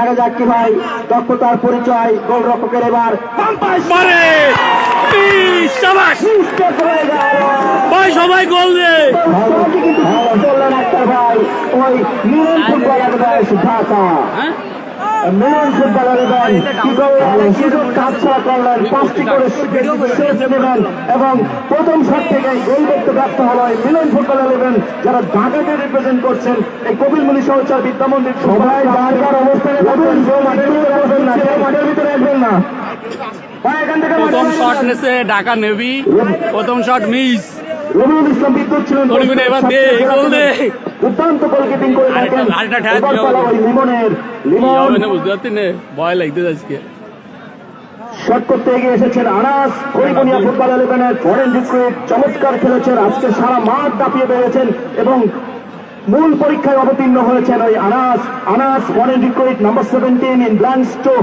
দেখা যাক কি ভাই দক্ষতার পরিচয় গোলরক্ষকের এবার। ভাই সবাই গোল দে। ভাই। ওই মিলন ফুটবল একেবারে এলেভেন কি সুযোগ কাজ ছাড়া করলেন পাঁচটি করে এবং প্রথম শট থেকে গোল করতে ব্যর্থ হলো এই মিলন ফুটবল এলেভেন যারা ঢাকাকে রিপ্রেজেন্ট করছেন এই কপিল মুনি সহচার বিদ্যামন্দির সবাই যার অবস্থানে মাঠের ভিতরে আসবেন না প্রথম শট নেছে ঢাকা নেভি, প্রথম শট মিস। ইসলাম বিদ্যুৎ ছিলেন করিমুনি এবার দে, গোল। দুর্দান্ত গোলকিপিং করে থাকেন। লিমনের লিমন ভয় লাগতে আজকে। শট করতে এগিয়ে এসেছেন আনাস। করিবনিয়া ফুটবল ইলেভেনের ফরেন চমৎকার খেলেছেন। আজকে সারা মাঠ দাপিয়ে বেড়েছেন এবং মূল পরীক্ষায় অবতীর্ণ হয়েছেন ওই Anas. Anas foreign recruit number seventeen in blanks two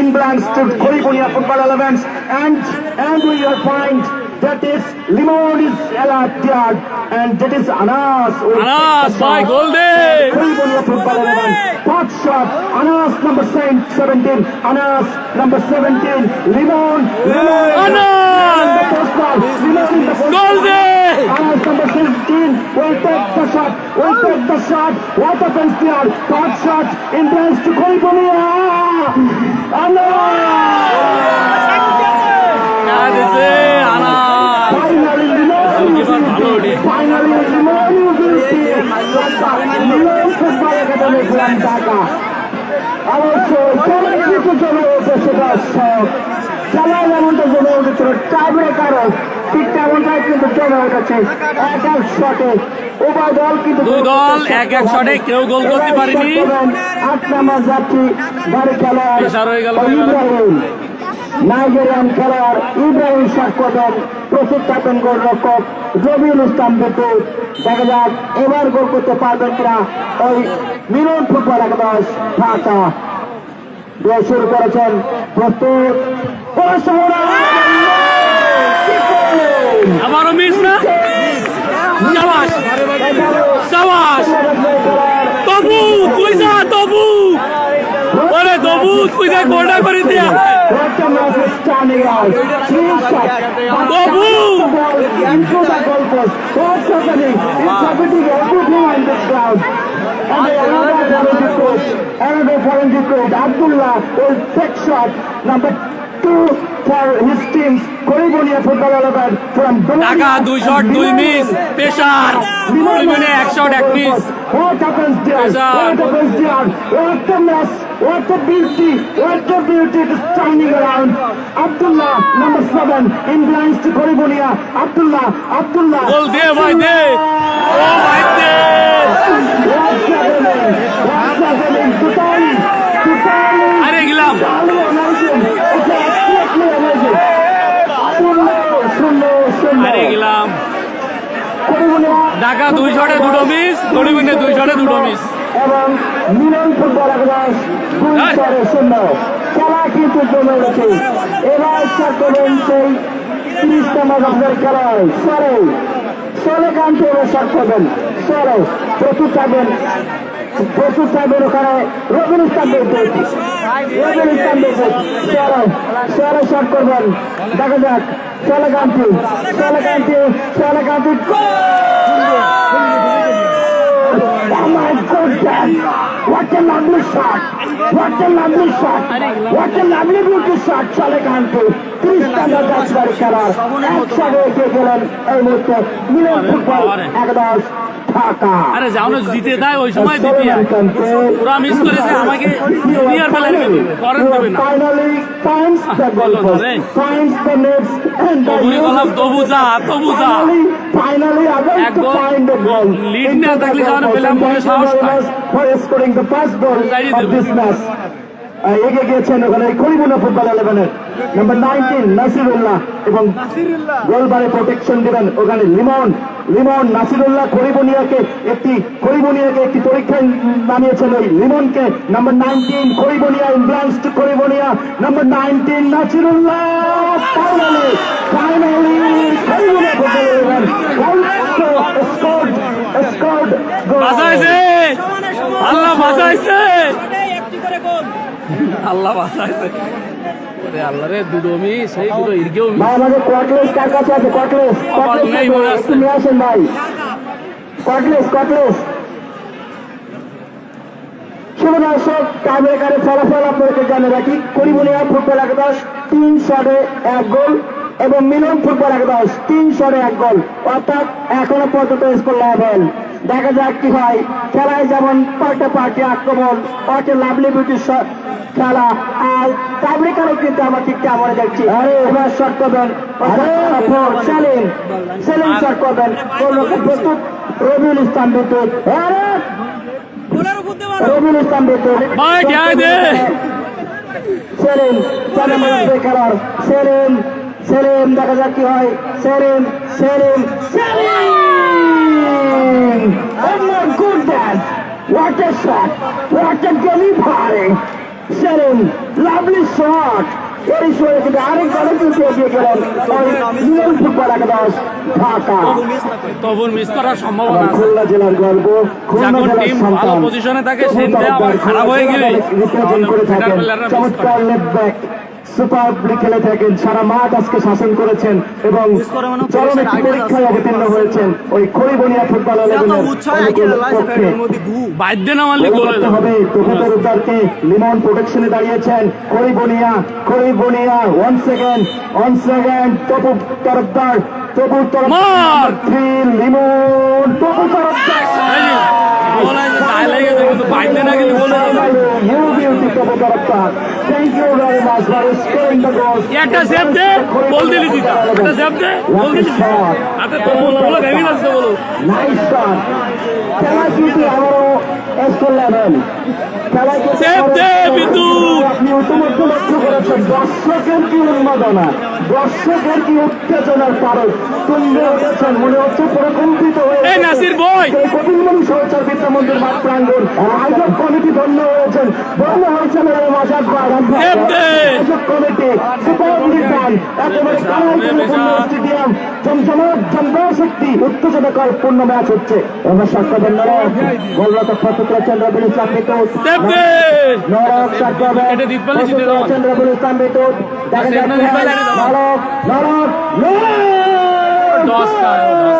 in blanks two Koribonia football elevens and and we are find that is Limonis is and that is anas. Anas by golden pot shot anas number 17 anas number 17 limon limon. Anas! Golden anas number 17 will take the shot will take the shot. What a penalty pot shot in to Kolibania anas! Dhaka. অবশ্যই কিছু জমে উঠেছে দর্শক খেলা যেমনটা জমে উঠেছিল টাইব্রেকারও ঠিক তেমনটাই কিন্তু জমে উঠেছে শটে উভয় দল কিন্তু দুই দল, এক এক শটে কেউ গোল করতে পারেনি। আট নাম্বার যাত্রী বাড়ি হয়ে গেল নাইজেরিয়ান খেলোয়াড় ইব্রাহিম শট করবেন প্রচুর থাকেন গোলরক্ষক রবিউল ইসলাম বিদ্যুৎ দেখা যাক এবার গোল করতে পারবেন কিনা ওই মিলন ফুটবল একাদশ ঢাকা। দিয়ে শুরু করেছেন প্রস্তুত! আবারও মিস না? শাবাশ শাবাশ তবু যা তবু। ওরে তুই যা করে দিয়া. And another foreign coach. Abdullah will take shot. Number two for his teams. Koribonia football eleven from Dhaka দুই শট দুই মিস পেশার পরিমাণে এক শট এক miss What happens there? Pressure. What happens there? What a mess! What a beauty! What a beauty! It is turning around. Abdullah, number seven, in blinds to Koribonia. Abdullah, Abdullah. Goal দে ভাই দে ও ভাই দে What's happening? What's happening? Tutali, Tutali. আরে গেলাম Tutali amazing. It's absolutely amazing. Dhaka দুই শটে দুটো miss গরিবিনে দুই শটে দুটো মিস এবং মিলন ফুটবল একাদশ দুই। চারে শূন্য। খেলা কিন্তু জমে গেছে। এবার ইচ্ছা করবেন সেই তিরিশ নম্বর আপনার খেলায় সরে সরে কান্তি এবার শট করবেন। সরে প্রচুর থাকবেন। প্রচুর থাকবেন ওখানে। রবিন ইসলাম বিদ্যুৎ রবিন ইসলাম বিদ্যুৎ সরে সরে শট করবেন। দেখা যাক। কান্তি Oh my goodness! What a lovely shot! What a lovely shot! What a lovely beauty shot! চলে কান্তি খ্রিস্টানরা গাছবাড়ি খেলার একসাথে এগিয়ে গেলেন এই মুহূর্তে মিলন ফুটবল একাদশ ঢাকা আরে যাও না জিতে দেয় ওই সময় দিতে হয়। ওরা মিস করেছে আমাকে জুনিয়র বেলায় করেন দেবে না goalpost, রে। finds the nets and the তবুই বললাম তবু যা তবু যা এক to goal find the goal. lead না থাকলে তাহলে পেলাম মনে সাহস চালিয়ে of দেবে। this match. আহ, এগিয়ে গিয়েছেন ওখানে করিমুনা ফুটবল ইলেভেনের নাম্বার নাইনটিন নাসিরুল্লাহ এবং গোলবারে প্রোটেকশন দিবেন ওখানে লিমন লিমন নাসিরুল্লাহ করিবনিয়াকে একটি করিবনিয়াকে একটি পরীক্ষায় নামিয়েছেন ওই লিমনকে। Number nineteen Koribonia ইমপ্লান্স to Koribonia number nineteen Nasirullah finally finally Koribonia বাঁচাইছে আল্লাহ বাঁচাইছে আল্লাহ বাঁচাইছে ওরে দুটো মি সেই দুটো ইরগেও মিস ভাই আমাদের কটলেস কার কাছে আছে? কটলেস কটলেস নেই মনে একটু নিয়ে আসেন ভাই। কটলেস কটলেস শুভ দর্শক টাইব্রেকারের ফলাফল আপনাদেরকে জানিয়ে রাখি। করিমুনিয়া ফুটবল একাদশ তিন শটে এক গোল এবং মিলন ফুটবল একাদশ তিন শটে এক গোল। অর্থাৎ এখনও পর্যন্ত স্কোর লেভেল দেখা যাক কি হয়। খেলায় যেমন পাল্টা পাল্টি আক্রমণ পাল্টে লাভলি বিউটির খেলা আর টাইব্রেকারও কিন্তু আমার ঠিক কেমন দেখছি আরে। এবার শট করবেন সেলিম সেলিম শট করবেন। প্রস্তুত? রবিউল ইসলাম বিদ্যুৎ। রবিউল ইসলাম বিদ্যুৎ। সেলিম চার খেলার সেলিম সেলিম দেখা যাক কি হয়। Selim Selim Selim. Oh my goodness! What a shot! What a delivery! Selim lovely shot এই সময় কিন্তু আরেক দলে কিন্তু এগিয়ে গেলেন ওই মিলন ফুটবল একাদশ ঢাকা তবুর মিস করার সম্ভাবনা খুলনা জেলার গর্ব খুলনা team ভালো পজিশনে থাকে, সেটা আবার খারাপ হয়ে গেলে রিপ্রেজেন্ট করে। থাকেন চমৎকার লেফট ব্যাক সুপার খেলে থাকেন সারা মাঠ আজকে শাসন করেছেন এবং চরম একটি পরীক্ষায় অবতীর্ণ হয়েছেন ওই খড়িবনিয়া ফুটবল হবে। তোফাতের উদ্ধারকে লিমন প্রোটেকশনে দাঁড়িয়েছেন। Khoribonia Khoribonia one second one second Topu Tarafdar Topu! Tarafdar Limon Topu Tarafdar. You beauty Topu Tarafdar. একটা সেভ দে, বল দিলি দিতা একটা সেভ দে, বল দিলি আতে তো। বল বলে ভেঙে যাচ্ছে বলো। নাইস শট খেলা কিন্তু আবারও স্কোর লেভেল দর্শকের কি উন্মাদনা? দর্শকের কি উত্তেজনার কারণ তুঙ্গে উঠেছেন মনে হচ্ছে প্রকম্পিত হয়ে নাসির বই সেই কপিলমণি সহচার বিদ্যা মন্দির মাঠ প্রাঙ্গণ। আয়োজক কমিটি ধন্য হয়েছেন। ধন্য হয়েছেন এই মজার আয়োজক কমিটি একেবারে স্টেডিয়াম। জমজমাট জনশক্তি উত্তেজনাকর পূর্ণ ম্যাচ হচ্ছে। এবার সাক্ষাৎ নরক গোলরক্ষক প্রতিক্রিয়া চন্দ্র বিল ইসলাম বিদ্যুৎ সেভ দে! নরক সাক্ষাৎ এটা দিতে পারলে জিতে দেওয়া। চন্দ্র বিল ইসলাম বিদ্যুৎ দেখা যাচ্ছে দিতে পারলে এটা দেওয়া। নরক নরক নরক দশ খায়, ও দশ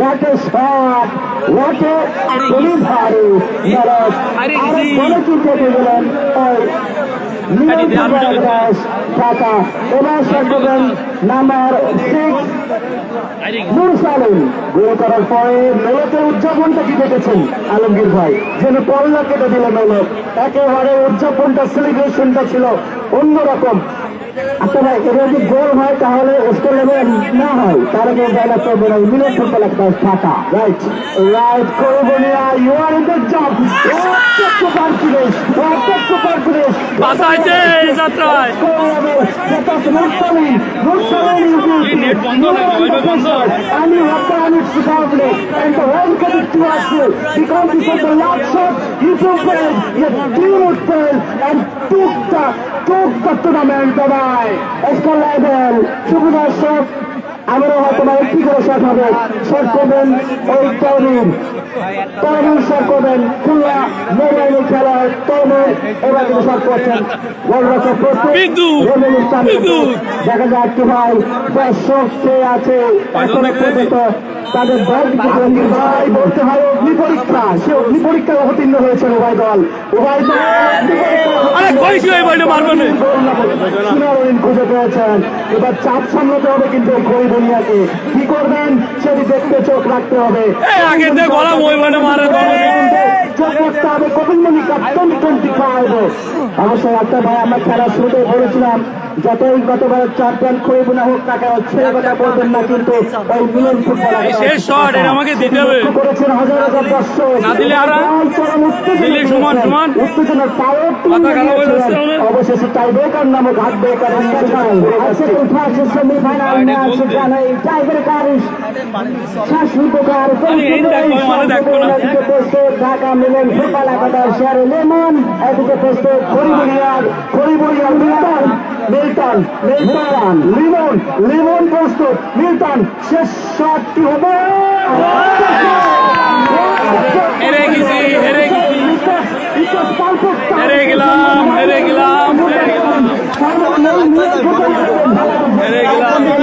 What a shot! What a delivery! নরক আরে আরও easy. বড় নাম্বার সিক্স গোল করার পরে উদযাপনটা কি দেখেছেন? আলমগীর ভাই যেন পল্লা কেটে দিল একেবারে উদযাপনটা সেলিব্রেশনটা ছিল অন্যরকম। আচ্ছা ভাই এটা যদি গোল হয় তাহলে স্কোর লেভেল না হয় তার আগে ডায়লগ করবে না একটা টাকা right right Koribonia you are in the job super finish super এই যাত্রায় নেট বন্ধ বন্ধ? And the credit to. Because was the last shot prepared. And took the, took the tournament level. শুভ আমারও হয়তো বা একটি করে শট হবে। শট করবেন ওই তরুণ। তরুণ শট করবেন খুলনা মোবাইলের খেলায় তরুণ এবার কিন্তু শট করছেন। গোলরক্ষক প্রস্তুত! দেখা যাক কি ভাই দর্শক কে আছে? এখনও পর্যন্ত তাদের দল ভাই বলতে হয় অগ্নি পরীক্ষা। সে অগ্নি পরীক্ষায় অবতীর্ণ হয়েছে উভয় দল। উভয় দল খুঁজে পেয়েছেন। এবার চাপ সামলাতে হবে কিন্তু খড়ি দুনিয়াকে। কি করবেন? সেটি দেখতে চোখ রাখতে হবে। আগের গলা মারে হবে। Kapilmoni cup twenty twenty five অবশ্যই একটা ভাই আমরা খেলা শুরুতে বলেছিলাম যতই গতবার চ্যাম্পিয়ন খড়ি বোনা হোক তাকে ছেড়ে কথা বলবেন না কিন্তু ওই মিলন শেষ এটা আমাকে দিতে হবে। করেছেন হাজার হাজার দর্শক না দিলে আর দিলে সমান সমান। উত্তেজনার পাওয়ার। অবশেষে টাই ব্রেকার নামক হাত breaker second first semifinal match সেখানে টাই ব্রেকার দেখো না। ঢাকা মিলেন ফুটবল একাদশ শেয়ারে লেমন এদিকে প্রস্তুত খড়িবুড়িয়ার খড়িবুড়িয়ার মিল্টন মিল্টন লিমন লিমন প্রস্তুত মিল্টন শেষ শটটি হবে। গেছি হেরে গেলাম হেরে গেলাম হেরে গেলাম। হেরে গেলাম।